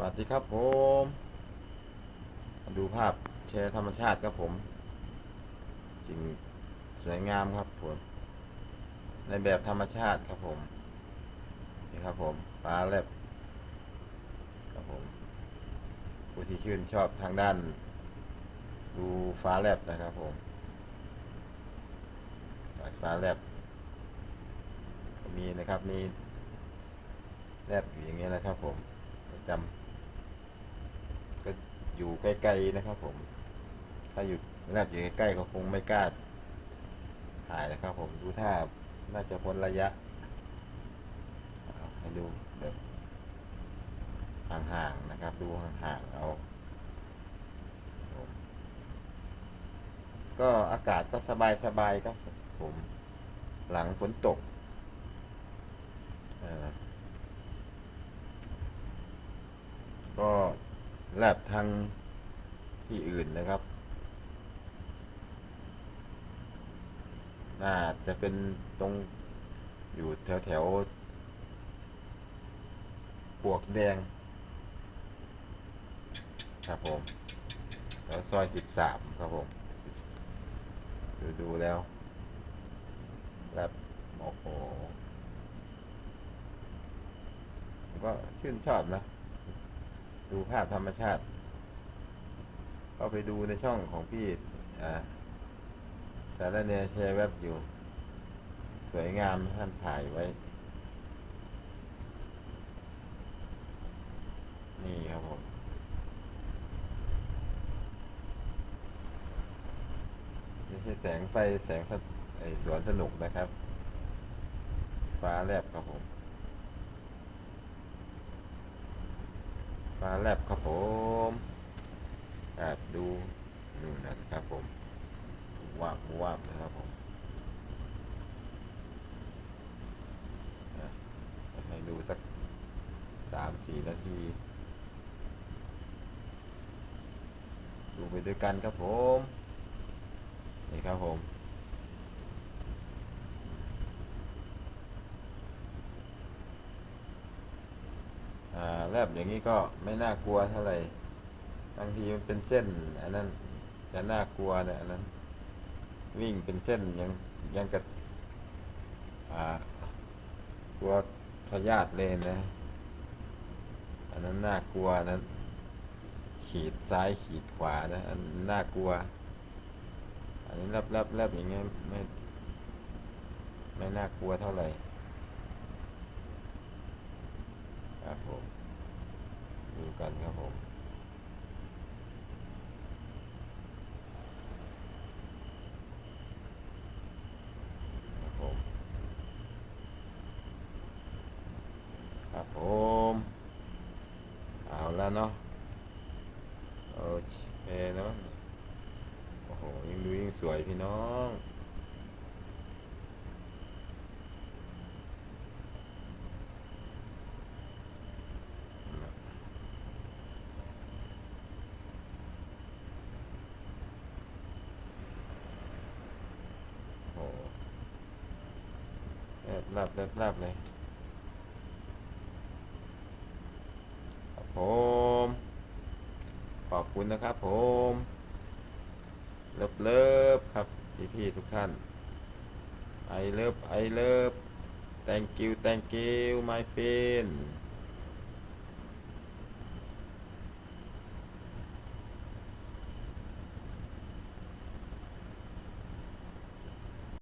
วัสดีครับผมมาดูภาพแชร์ธรรมชาติครับผม สิ่งสวยงามครับผม ในแบบธรรมชาติครับผม นี่ครับผมฟ้าแลบครับผมผู้ที่ชื่นชอบทางด้าน ดูฟ้าแลบนะครับผมฟ้าแลบมีนะครับมีแลบอยู่อย่างเงี้ยนะครับผมประจำ อยู่ใกล้ๆนะครับผม ถ้าอยู่แลบอยู่ใกล้ๆก็คงไม่กล้าถ่ายนะครับผมดูท่าน่าจะพ้นระยะให้ดูแบบห่างๆนะครับ ดูห่างๆเอาก็อากาศก็สบายสบายๆครับผมหลังฝนตกก็ แลบทางที่อื่นนะครับ น่าจะเป็นตรงอยู่แถวแถวปวกแดง ครับผม แล้วซอยสิบสามครับผม ดูดูแล้วแบบโอ้โหก็ชื่นชอบนะ ดูภาพธรรมชาติเข้าไปดูในช่องของพี่อ่าสารเนแชร์เว็บอยู่ สวยงามท่านถ่ายไว้ นี่ครับผมไม่ใช่แสงไฟแสงสะไอสวนสนุกนะครับ ฟ้าแลบครับผม ฟ้า แลบครับผมแอบดูนู่นนะครับผมวาบวาบนะครับผมให้ดูสักสามสี่นาที ดูไปด้วยกันครับผม นี่ครับผม อ่า แลบอย่างนี้ก็ไม่น่ากลัวเท่าไหร่บางทีมันเป็นเส้นอันนั้นจะน่ากลัวเนี่ยอันนั้น วิ่งเป็นเส้นยังยังกับอ่ากลัวพยาธิเลยนะ อันนั้นน่ากลัวนนั้น ขีดซ้ายขีดขวานะ อันน่ากลัว อันนี้รับรับรับอย่างเงี้ยไม่ ไม่น่ากลัวเท่าไหร่ครับผมดู กันครับผมครับผมครับผม เอาแล้วเนาะโอเคเนาะโอ้โหยิ่งดูยิ่งสวยพี่น้อง โอ้โห แลบแลบแลบบเลยครับผมขอบคุณนะครับผมเลิฟเลิฟครับพี่พี่ทุกท่านไอเลิฟไอเลิฟ thank you thank you my friend